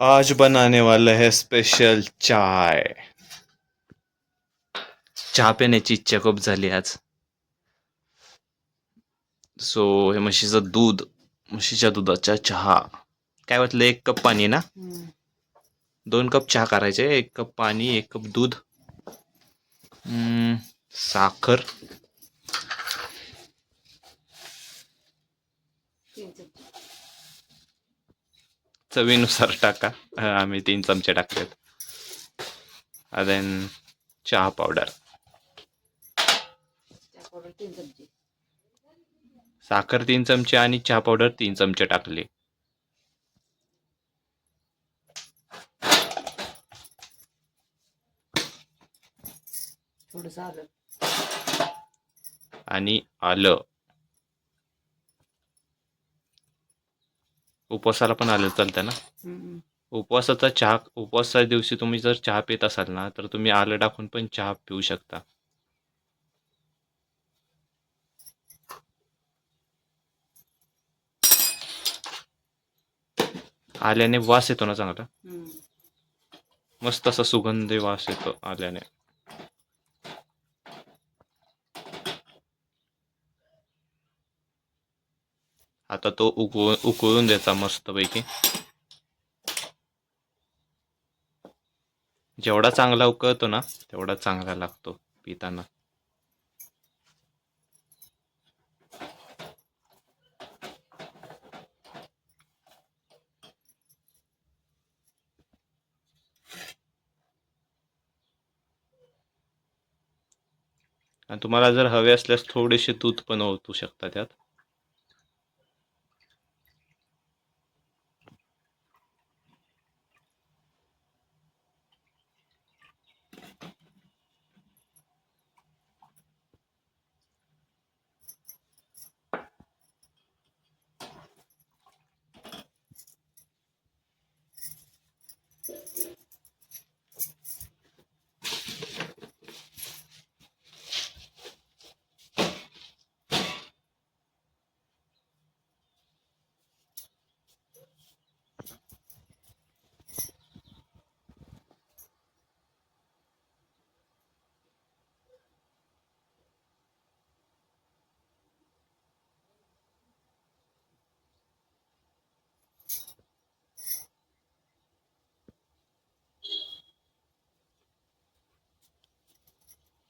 आज बनाने वाला है स्पेशल चाय. चहा पिण्याची इच्छा खूप झाली आज. सो हे म्हशीचं दूध म्हशीच्या दुधाचा चहा. काय वाटलं? एक कप पाणी ना? दोन कप चहा करायचे एक कप पाणी एक कप दूध. हम्म, साखर. चवीनुसार टाका. आम्ही तीन चमचे टाकलेत. देन चहा पावडर साखर तीन चमचे आणि चहा पावडर तीन चमचे टाकले. आणि आलं. उपवासाला पण आलं चालतं ना हम्म. उपवासाचा चहा उपवासाच्या दिवशी तुम्ही जर चहा पित असाल ना तर तुम्ही आलं टाकून पण चहा पिऊ शकता आल्याने वास येतो ना चांगला हम्म. मस्त असा सुगंधी वास येतो आल्याने आता तो उकळून उकळून द्यायचा मस्तपैकी. जेवढा चांगला उकळतो ना तेवढा चांगला लागतो पिताना. आणि तुम्हाला जर हवे असल्यास थोडेसे दूध पण ओतू शकता त्यात.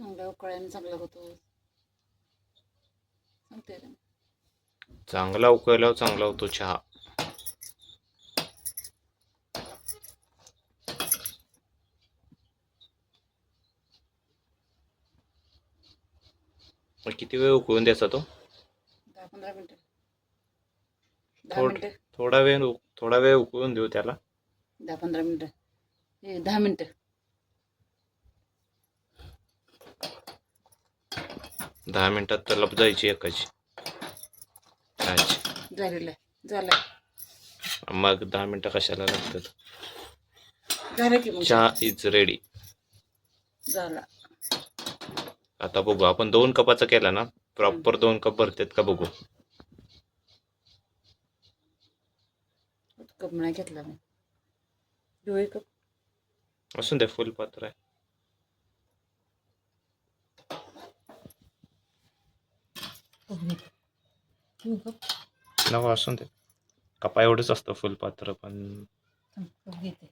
चांगल्या उकळ्याने चांगला होतो. सांगते ना. चांगला उकळल्यावर चांगला होतो चहा. मग किती वेळ उकळून द्यायचा तो? दहा पंधरा मिनिटं. दहा थोड मिनिटं. थोडा वेळ उ- थोडा वेळ उकळून देऊ त्याला. दहा पंधरा मिनिटं. हे दहा मिनिटं. दहा मिनिटात त्याला जायची एकाची. झालेलं झालं मग दहा मिनिटं कशाला लागतात? झालं की मग. चहा इज रेडी. झाला. आता बघू आपण दोन कपाचा केला ना? प्रॉपर दोन कप भरतात का बघू? कप नाही घेतला मी. डोळे कप. असून दे फुल पात्र आहे घेऊ कप नको. असून ते कपा एवढंच असतं फुलपात्र पण घेते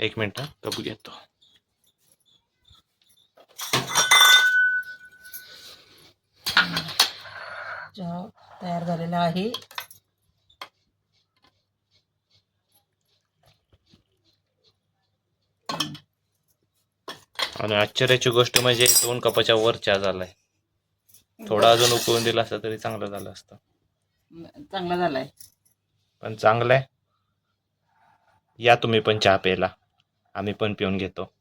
एक मिनिट कप घेतो. चहा तयार झालेला आहे. आणि आश्चर्याची गोष्ट म्हणजे दोन कपाच्या वर चहा झालाय. थोडा अजून उकळून दिला असता तरी चांगलं झालं असतं. चांगला झालाय. पण चांगलं आहे या तुम्ही पण चहा प्यायला. आम्ही पण पिऊन घेतो.